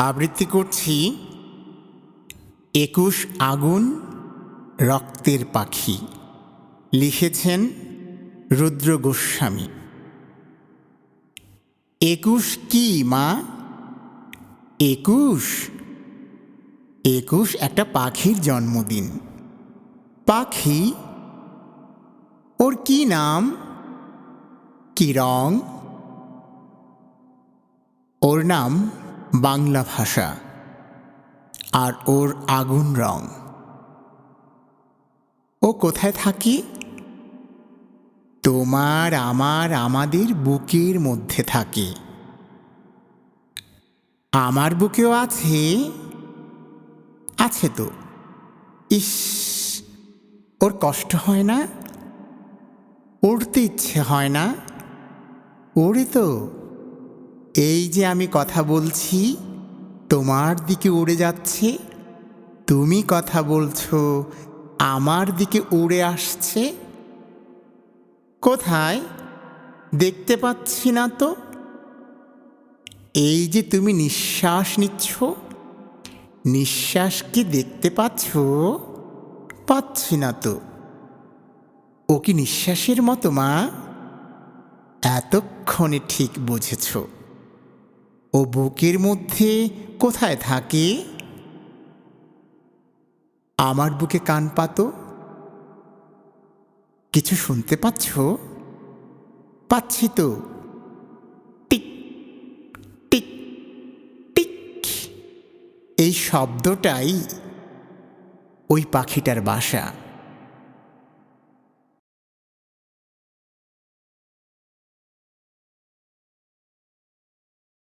আবৃত্তি করছি, একুশ আগুন রক্তের পাখি। লিখেছেন রুদ্র গোস্বামী। একুশ কি, মা? একুশ? একুশ একটা পাখির জন্মদিন। পাখি, ওর কি নাম? কি রং? ওর নাম বাংলা ভাষা আর ওর আগুন রং। ও কোথায় থাকি? তোমার, আমার, আমাদের বুকের মধ্যে থাকে। আমার বুকেও আছে। আছে তো। ইস, ওর কষ্ট হয় না? উড়তে ইচ্ছে হয় না? ওরে তো। এই যে আমি কথা বলছি, তোমার দিকে উড়ে যাচ্ছে, তুমি কথা বলছো, আমার দিকে উড়ে আসছে। কোথায়? দেখতে পাচ্ছি না তো। এই যে তুমি নিঃশ্বাস নিচ্ছ, নিঃশ্বাস কি দেখতে পাচ্ছ? পাচ্ছি না তো। ও কি নিঃশ্বাসের মতো, মা? এতক্ষণে ঠিক বুঝেছ। ও বুকের মধ্যে কোথায় থাকে? আমার বুকে কান পাতো। কিছু শুনতে পাচ্ছ? পাচ্ছি তো। টিক টিক টিক। এই শব্দটাই ওই পাখিটার বাসা।